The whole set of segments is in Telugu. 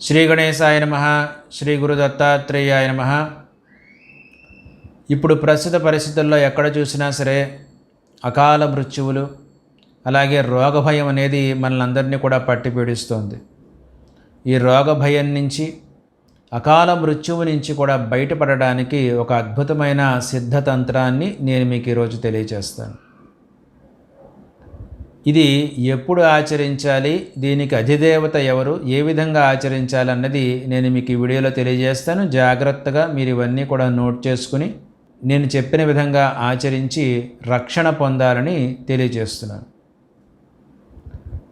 శ్రీ గణేశాయ నమ శ్రీ గురు దత్తాత్రేయాయ నమ. ఇప్పుడు ప్రస్తుత పరిస్థితుల్లో ఎక్కడ చూసినా సరే అకాల మృత్యువులు అలాగే రోగ భయం అనేది మనల్ని కూడా పట్టి పీడిస్తోంది. ఈ రోగ భయం నుంచి అకాల మృత్యువు నుంచి కూడా బయటపడడానికి ఒక అద్భుతమైన సిద్ధతంత్రాన్ని నేను మీకు ఈరోజు తెలియజేస్తాను ఇది ఎప్పుడు ఆచరించాలి? దీనికి అధిదేవత ఎవరు? ఏ విధంగా ఆచరించాలి అన్నది నేను మీకు ఈ వీడియోలో తెలియజేస్తాను. జాగ్రత్తగా మీరు ఇవన్నీ కూడా నోట్ చేసుకుని నేను చెప్పిన విధంగా ఆచరించి రక్షణ పొందాలని తెలియజేస్తున్నాను.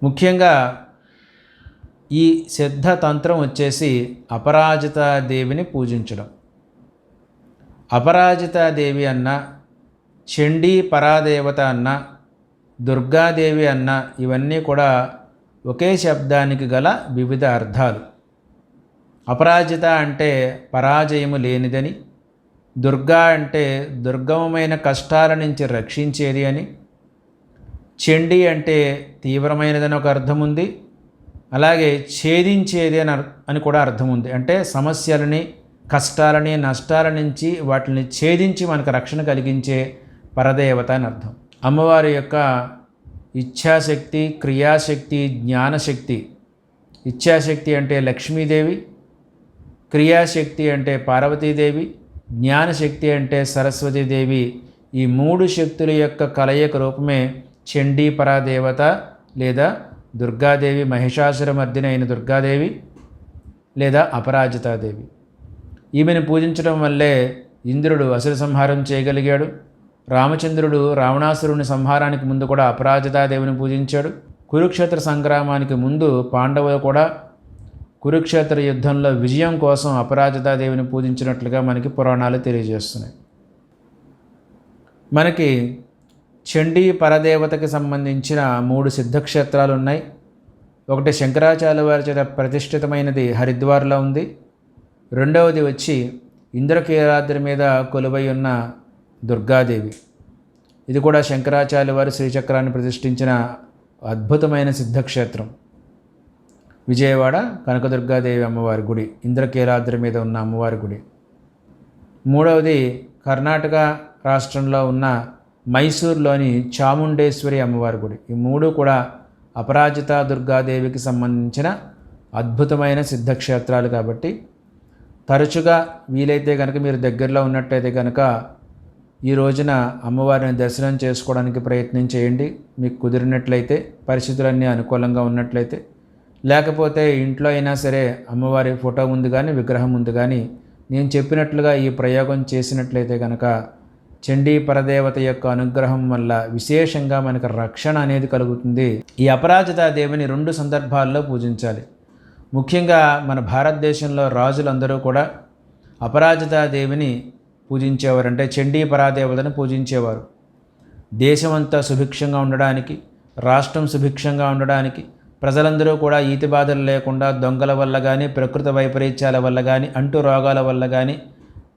ముఖ్యంగా ఈ సిద్ధ తంత్రం వచ్చేసి అపరాజితాదేవిని పూజించడం. అపరాజితాదేవి అన్న చండీ పరాదేవత అన్న దుర్గాదేవి అన్న ఇవన్నీ కూడా ఒకే శబ్దానికి గల వివిధ అర్థాలు. అపరాజిత అంటే పరాజయము లేనిదని దుర్గా అంటే దుర్గమమైన కష్టాల నుంచి రక్షించేది అని చెండి అంటే తీవ్రమైనదని ఒక అర్థం ఉంది అలాగే ఛేదించేది అని అని కూడా అర్థం ఉంది అంటే సమస్యలని కష్టాలని నష్టాల నుంచి వాటిని ఛేదించి మనకు రక్షణ కలిగించే పరదేవత అని అర్థం. అమ్మవారి యొక్క ఇచ్ఛాశక్తి క్రియాశక్తి జ్ఞానశక్తి. ఇచ్ఛాశక్తి అంటే లక్ష్మీదేవి క్రియాశక్తి అంటే పార్వతీదేవి జ్ఞానశక్తి అంటే సరస్వతీదేవి. ఈ మూడు శక్తుల యొక్క కలయిక రూపమే చండీపరా దేవత లేదా దుర్గాదేవి మహిషాసురమర్దిని అయిన దుర్గాదేవి లేదా అపరాజితాదేవి. ఈమెను పూజించడం వల్లే ఇంద్రుడు అసుర సంహారం చేయగలిగాడు. రామచంద్రుడు రావణాసురుని సంహారానికి ముందు కూడా అపరాజితాదేవిని పూజించాడు. కురుక్షేత్ర సంగ్రామానికి ముందు పాండవులు కూడా కురుక్షేత్ర యుద్ధంలో విజయం కోసం అపరాజితాదేవిని పూజించినట్లుగా మనకి పురాణాలు తెలియజేస్తున్నాయి. మనకి చండీ పరదేవతకి సంబంధించిన మూడు సిద్ధక్షేత్రాలు ఉన్నాయి. ఒకటి శంకరాచార్య వారి చేత ప్రతిష్ఠితమైనది హరిద్వార్లో ఉంది. రెండవది వచ్చి ఇంద్రకీలాద్రి మీద కొలువై ఉన్న దుర్గాదేవి. ఇది కూడా శంకరాచార్య వారి శ్రీచక్రాన్ని ప్రతిష్ఠించిన అద్భుతమైన సిద్ధక్షేత్రం. విజయవాడ కనకదుర్గాదేవి అమ్మవారి గుడి ఇంద్రకీలాద్రి మీద ఉన్న అమ్మవారి గుడి. మూడవది కర్ణాటక రాష్ట్రంలో ఉన్న మైసూర్లోని చాముండేశ్వరి అమ్మవారి గుడి. ఈ మూడు కూడా అపరాజిత దుర్గాదేవికి సంబంధించిన అద్భుతమైన సిద్ధక్షేత్రాలు కాబట్టి తరచుగా వీలైతే కనుక మీరు దగ్గరలో ఉన్నట్టయితే కనుక ఈ రోజున అమ్మవారిని దర్శనం చేసుకోవడానికి ప్రయత్నం చేయండి. మీకు కుదిరినట్లయితే పరిస్థితులన్నీ అనుకూలంగా ఉన్నట్లయితే. లేకపోతే ఇంట్లో అయినా సరే అమ్మవారి ఫోటో ఉంది కానీ విగ్రహం ఉంది కానీ నేను చెప్పినట్లుగా ఈ ప్రయోగం చేసినట్లయితే కనుక చండీ పరదేవత యొక్క అనుగ్రహం వల్ల విశేషంగా మనకు రక్షణ అనేది కలుగుతుంది. ఈ అపరాజిత దేవిని రెండు సందర్భాల్లో పూజించాలి. ముఖ్యంగా మన భారతదేశంలో రాజులందరూ కూడా అపరాజిత దేవిని పూజించేవారు అంటే చండీ పరాదేవతను పూజించేవారు. దేశమంతా సుభిక్షంగా ఉండడానికి రాష్ట్రం సుభిక్షంగా ఉండడానికి ప్రజలందరూ కూడా ఈతి బాధలు లేకుండా దొంగల వల్ల కానీ ప్రకృతి వైపరీత్యాల వల్ల కానీ అంటు రోగాల వల్ల కానీ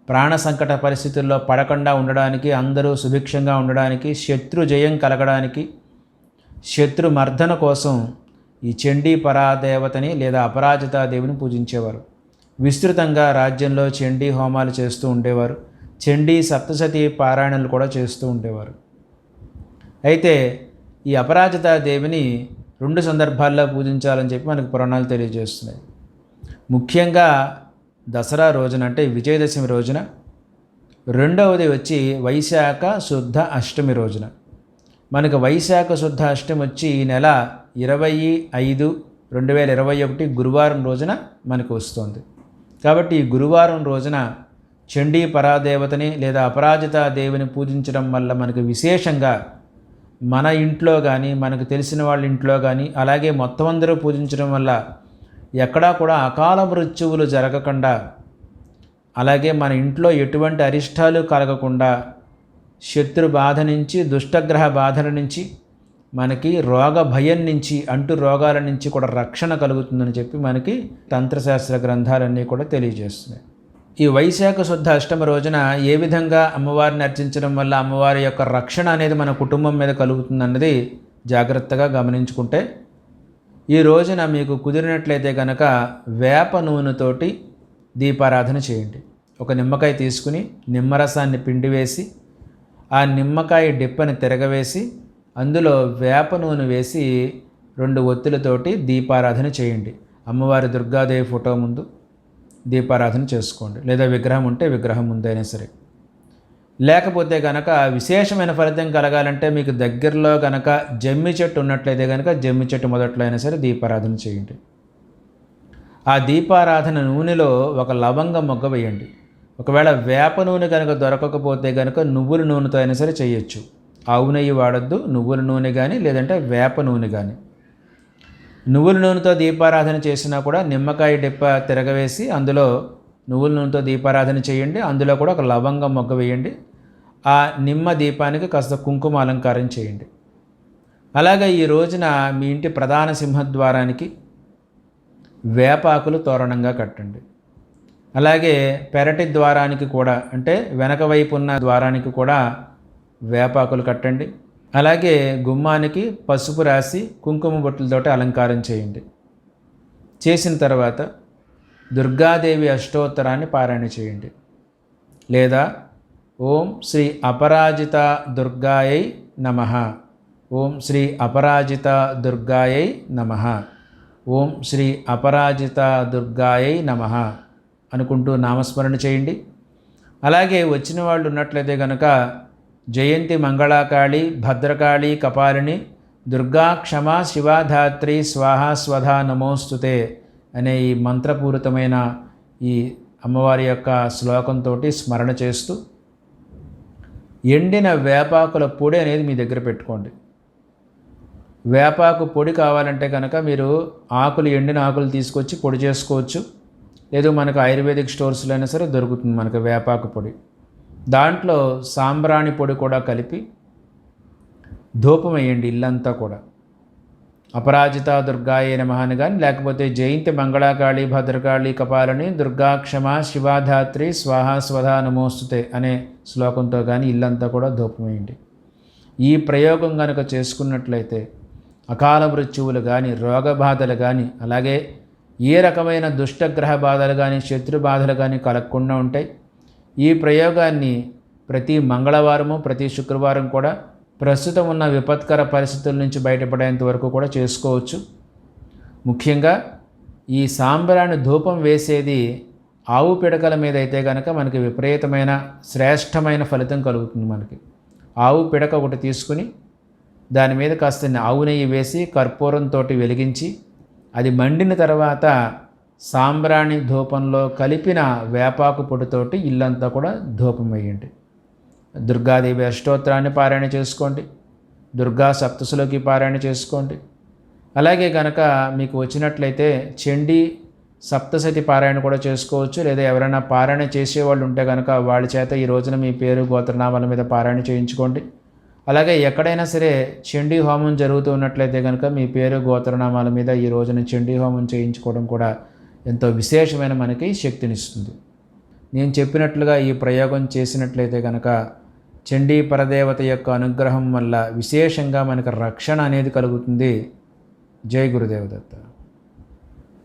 ప్రాణ సంకట పరిస్థితుల్లో పడకుండా ఉండడానికి అందరూ సుభిక్షంగా ఉండడానికి శత్రు జయం కలగడానికి శత్రు మర్దన కోసం ఈ చండీ పరాదేవతని లేదా అపరాజితాదేవిని పూజించేవారు. విస్తృతంగా రాజ్యంలో చండీ హోమాలు చేస్తూ ఉండేవారు. చండీ సప్తసతి పారాయణలు కూడా చేస్తూ ఉండేవారు. అయితే ఈ అపరాజిత దేవిని రెండు సందర్భాల్లో పూజించాలని చెప్పి మనకు పురాణాలు తెలియజేస్తున్నాయి. ముఖ్యంగా దసరా రోజున అంటే విజయదశమి రోజున రెండవది వచ్చి వైశాఖ శుద్ధ అష్టమి రోజున. మనకు వైశాఖ శుద్ధ అష్టమి వచ్చి ఈ నెల ఇరవై ఐదు రెండు వేల ఇరవై ఒకటి గురువారం రోజున మనకు వస్తుంది. కాబట్టి ఈ గురువారం రోజున చండీ పరాదేవతని లేదా అపరాజిత దేవిని పూజించడం వల్ల మనకు విశేషంగా మన ఇంట్లో కానీ మనకు తెలిసిన వాళ్ళ ఇంట్లో కానీ అలాగే మొత్తం అందరూ పూజించడం వల్ల ఎక్కడా కూడా అకాల మృత్యువులు జరగకుండా అలాగే మన ఇంట్లో ఎటువంటి అరిష్టాలు కలగకుండా శత్రు బాధ నుంచి దుష్టగ్రహ బాధల నుంచి మనకి రోగ భయం నుంచి అంటు రోగాల నుంచి కూడా రక్షణ కలుగుతుందని చెప్పి మనకి తంత్రశాస్త్ర గ్రంథాలన్నీ కూడా తెలియజేస్తున్నాయి. ఈ వైశాఖ శుద్ధ అష్టమి రోజున ఏ విధంగా అమ్మవారిని అర్చించడం వల్ల అమ్మవారి యొక్క రక్షణ అనేది మన కుటుంబం మీద కలుగుతుందన్నది జాగ్రత్తగా గమనించుకుంటే ఈ రోజున మీకు కుదిరినట్లయితే కనుక వేప నూనెతోటి దీపారాధన చేయండి. ఒక నిమ్మకాయ తీసుకుని నిమ్మరసాన్ని పిండి వేసి ఆ నిమ్మకాయ డిప్పని తిరగవేసి అందులో వేప నూనె వేసి రెండు ఒత్తులతోటి దీపారాధన చేయండి. అమ్మవారి దుర్గాదేవి ఫోటో ముందు. దీపారాధన చేసుకోండి. లేదా విగ్రహం ఉంటే విగ్రహం ముందైనా సరే. లేకపోతే కనుక విశేషమైన ఫలితం కలగాలంటే మీకు దగ్గరలో కనుక జమ్మి చెట్టు ఉన్నట్లయితే కనుక జమ్మి చెట్టు మొదట్లో అయినా సరే దీపారాధన చేయండి. ఆ దీపారాధన నూనెలో ఒక లవంగ మొగ్గ వేయండి. ఒకవేళ వేప నూనె కనుక దొరకకపోతే కనుక నువ్వుల నూనెతో అయినా సరే చేయొచ్చు. ఆవు నెయ్యి వాడద్దు నువ్వుల నూనె కానీ లేదంటే వేప నూనె కానీ నువ్వుల నూనెతో దీపారాధన చేసినా కూడా నిమ్మకాయ డిప్ప తిరగవేసి అందులో నువ్వుల నూనెతో దీపారాధన చేయండి. అందులో కూడా ఒక లవంగం మొగ్గ వేయండి. ఆ నిమ్మ దీపానికి కాస్త కుంకుమ అలంకారం చేయండి. అలాగే ఈ రోజున మీ ఇంటి ప్రధాన సింహద్వారానికి వేపాకులు తోరణంగా కట్టండి. అలాగే పెరటి ద్వారానికి కూడా అంటే వెనక వైపు ఉన్న ద్వారానికి కూడా వేపాకులు కట్టండి. అలాగే గుమ్మానికి పసుపు రాసి కుంకుమ బొట్టులతోటి అలంకారం చేయండి. చేసిన తర్వాత దుర్గాదేవి అష్టోత్తరాన్ని పారాయణ చేయండి. లేదా ఓం శ్రీ అపరాజిత దుర్గాయై నమ. ఓం శ్రీ అపరాజిత దుర్గాయై నమ. ఓం శ్రీ అపరాజిత దుర్గాయై నమ అనుకుంటూ నామస్మరణ చేయండి. అలాగే వచ్చిన వాళ్ళు ఉన్నట్లయితే కనుక జయంతి మంగళాకాళి భద్రకాళి కపాలిని దుర్గా క్షమ శివాధాత్రి స్వాహ స్వధా నమోస్తుతే అనే ఈ మంత్రపూరితమైన ఈ అమ్మవారి యొక్క శ్లోకంతో స్మరణ చేస్తూ ఎండిన వేపాకుల పొడి అనేది మీ దగ్గర పెట్టుకోండి. వేపాకు పొడి కావాలంటే కనుక మీరు ఆకులు ఎండిన ఆకులు తీసుకొచ్చి పొడి చేసుకోవచ్చు. లేదు మనకు ఆయుర్వేదిక్ స్టోర్స్లో అయినా సరే దొరుకుతుంది మనకు వేపాకు పొడి. దాంట్లో సాంబ్రాణి పొడి కూడా కలిపి ధూపం వేయండి ఇల్లంతా కూడా. అపరాజిత దుర్గాయ నమహాని కానీ లేకపోతే జయంతి మంగళాకాళి భద్రకాళి కపాలని దుర్గా క్షమ శివాధాత్రి స్వాహ స్వధా నమోస్తుతే అనే శ్లోకంతో కానీ ఇల్లంతా కూడా ధూపం వేయండి ఈ ప్రయోగం కనుక చేసుకున్నట్లయితే అకాల మృత్యువులు కానీ రోగబాధలు కానీ అలాగే ఏ రకమైన దుష్టగ్రహ బాధలు కానీ శత్రు బాధలు కానీ కలగకుండా ఉంటాయి. ఈ ప్రయోగాన్ని ప్రతి మంగళవారము ప్రతి శుక్రవారం కూడా ప్రస్తుతం ఉన్న విపత్కర పరిస్థితుల నుంచి బయటపడేంత వరకు కూడా చేసుకోవచ్చు. ముఖ్యంగా ఈ సాంబ్రాన్ని ధూపం వేసేది ఆవు పిడకల మీద అయితే కనుక మనకి విపరీతమైన శ్రేష్టమైన ఫలితం కలుగుతుంది మనకి. ఆవు పిడక ఒకటి తీసుకుని దాని మీద కాస్త ఆవు నెయ్యి వేసి కర్పూరంతో వెలిగించి అది మండిన తర్వాత సాంబ్రాణి ధూపంలో కలిపిన వేపాకు పొడితోటి ఇల్లంతా కూడా ధూపం వేయండి దుర్గాదేవి అష్టోత్తరాన్ని పారాయణ చేసుకోండి. దుర్గా సప్తసులోకి పారాయణ చేసుకోండి. అలాగే కనుక మీకు వచ్చినట్లయితే చెండి సప్తసతి పారాయణ కూడా చేసుకోవచ్చు. లేదా ఎవరైనా పారాయణ చేసేవాళ్ళు ఉంటే కనుక వాళ్ళ చేత ఈ రోజున మీ పేరు గోత్రనామాల మీద పారాయణ చేయించుకోండి. అలాగే ఎక్కడైనా సరే చండీ హోమం జరుగుతూ ఉన్నట్లయితే కనుక మీ పేరు గోత్రనామాల మీద ఈ రోజున చండీ హోమం చేయించుకోవడం కూడా ఎంతో విశేషమైన మనకి శక్తినిస్తుంది. నేను చెప్పినట్లుగా ఈ ప్రయోగం చేసినట్లయితే కనుక చండీ పరదేవత యొక్క అనుగ్రహం వల్ల విశేషంగా మనకు రక్షణ అనేది కలుగుతుంది. జై గురుదేవదత్త.